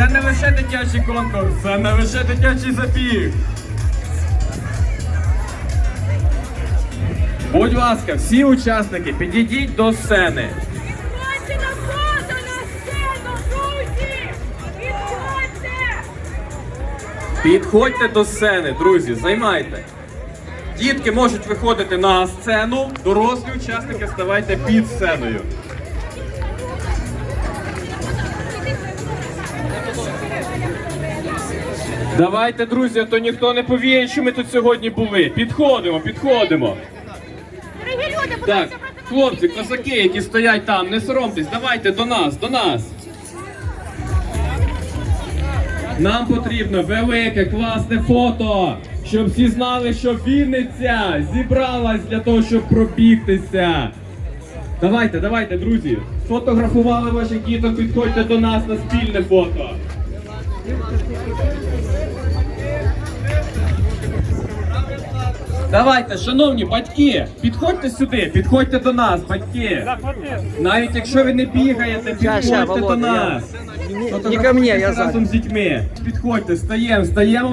Це не лише дитячий конкурс, це не лише дитячий забіг. Будь ласка, всі учасники, підійдіть до сцени. Підходьте на фото на сцену, друзі! Підходьте! Підходьте до сцени, друзі, займайте. Дітки можуть виходити на сцену, дорослі учасники ставайте під сценою. Давайте, друзі, а то ніхто не повіє, що ми тут сьогодні були. Підходимо, підходимо. Дорогі люди, Так, хлопці, козаки, які стоять там, не соромтесь, давайте до нас, до нас. Нам потрібно велике, класне фото, щоб всі знали, що Вінниця зібралась для того, щоб пробігтися. Давайте, давайте, друзі. Фотографували ваших діток, підходьте до нас на спільне фото. Давайте, шановні батьки, підходьте сюди, підходьте до нас, батьки. Навіть якщо ви не бігаєте, підходьте до нас. Не, ко мені, я разом з дітьми. Підходьте, стаємо, стаємо.